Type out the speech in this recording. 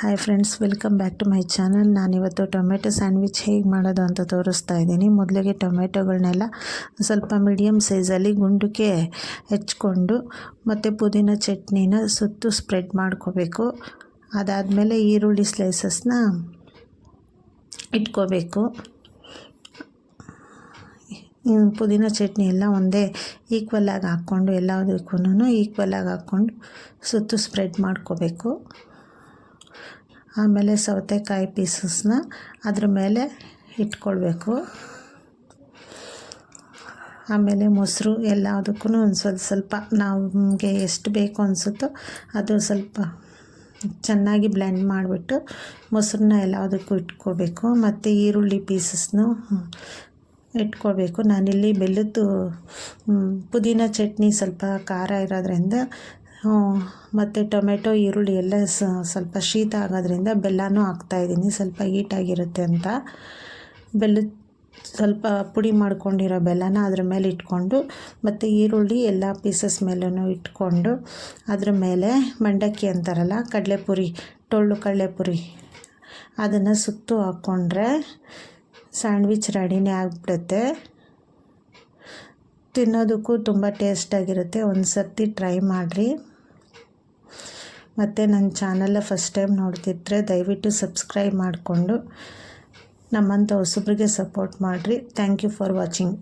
Hi friends welcome back to my channel ನಾನಿವತ್ತು tomato sandwich ಹೇಗೆ ಮಾಡೋದು ಅಂತ ತೋರಿಸ್ತಾ ಇದ್ದೀನಿ. ಮೊದಲಿಗೆ ಟೊಮೆಟೊಗಳನ್ನೆಲ್ಲ ಸ್ವಲ್ಪ ಮೀಡಿಯಮ್ ಸೈಜಲ್ಲಿ ಗುಂಡಕ್ಕೆ ಹೆಚ್ಕೊಂಡು ಮತ್ತು ಪುದೀನ ಚಟ್ನಿನ ಸುತ್ತು ಸ್ಪ್ರೆಡ್ ಮಾಡ್ಕೋಬೇಕು. ಅದಾದಮೇಲೆ ಈರುಳ್ಳಿ ಸ್ಲೈಸಸ್ನ ಇಟ್ಕೋಬೇಕು. ಪುದೀನ ಚಟ್ನಿ ಎಲ್ಲ ಒಂದೇ ಈಕ್ವಲಾಗಿ ಹಾಕ್ಕೊಂಡು ಎಲ್ಲದಕ್ಕೂ ಈಕ್ವಲಾಗಿ ಹಾಕ್ಕೊಂಡು ಸುತ್ತು ಸ್ಪ್ರೆಡ್ ಮಾಡ್ಕೋಬೇಕು. ಆಮೇಲೆ ಸೌತೆಕಾಯಿ ಪೀಸಸ್ನ ಅದ್ರ ಮೇಲೆ ಇಟ್ಕೊಳ್ಬೇಕು. ಆಮೇಲೆ ಮೊಸರು ಎಲ್ಲದಕ್ಕೂ ಒಂದು ಸ್ವಲ್ಪ ಸ್ವಲ್ಪ ನಮಗೆ ಎಷ್ಟು ಬೇಕು ಅನಿಸುತ್ತೋ ಅದು ಸ್ವಲ್ಪ ಚೆನ್ನಾಗಿ ಬ್ಲೆಂಡ್ ಮಾಡಿಬಿಟ್ಟು ಮೊಸರನ್ನ ಎಲ್ಲದಕ್ಕೂ ಇಟ್ಕೋಬೇಕು ಮತ್ತು ಈರುಳ್ಳಿ ಪೀಸಸ್ನು ಇಟ್ಕೋಬೇಕು ನಾನಿಲ್ಲಿ ಬೆಲ್ಲದ್ದು ಪುದೀನ ಚಟ್ನಿ ಸ್ವಲ್ಪ ಖಾರ ಇರೋದ್ರಿಂದ ಮತ್ತು ಟೊಮೆಟೊ, ಈರುಳ್ಳಿ ಎಲ್ಲ ಸ್ವಲ್ಪ ಶೀತ ಆಗೋದ್ರಿಂದ ಬೆಲ್ಲನೂ ಹಾಕ್ತಾಯಿದ್ದೀನಿ ಸ್ವಲ್ಪ ಹೀಟಾಗಿರುತ್ತೆ ಅಂತ. ಬೆಲ್ಲ, ಸ್ವಲ್ಪ ಪುಡಿ ಮಾಡ್ಕೊಂಡಿರೋ ಬೆಲ್ಲನ ಅದ್ರ ಮೇಲೆ ಇಟ್ಕೊಂಡು, ಮತ್ತು ಈರುಳ್ಳಿ ಎಲ್ಲ ಪೀಸಸ್ ಮೇಲೂ ಇಟ್ಕೊಂಡು, ಅದ್ರ ಮೇಲೆ ಮಂಡಕ್ಕಿ ಅಂತಾರಲ್ಲ, ಕಡಲೆಪುರಿ, ಟೊಳ್ಳು ಕಡಲೆಪುರಿ, ಅದನ್ನು ಸುತ್ತು ಹಾಕ್ಕೊಂಡ್ರೆ ಸ್ಯಾಂಡ್ವಿಚ್ ರೆಡಿನೇ ಆಗಿಬಿಡುತ್ತೆ. ತಿನ್ನೋದಕ್ಕೂ ತುಂಬ ಟೇಸ್ಟಾಗಿರುತ್ತೆ. ಒಂದು ಸರ್ತಿ ಟ್ರೈ ಮಾಡಿರಿ. ಮತ್ತು ನನ್ನ ಚಾನಲ್ಲ ಫಸ್ಟ್ ಟೈಮ್ ನೋಡ್ತಿದ್ರೆ ದಯವಿಟ್ಟು ಸಬ್ಸ್ಕ್ರೈಬ್ ಮಾಡಿಕೊಂಡು ನಮ್ಮಂಥ ಹೊಸಬ್ರಿಗೆ ಸಪೋರ್ಟ್ ಮಾಡಿರಿ. Thank you for watching.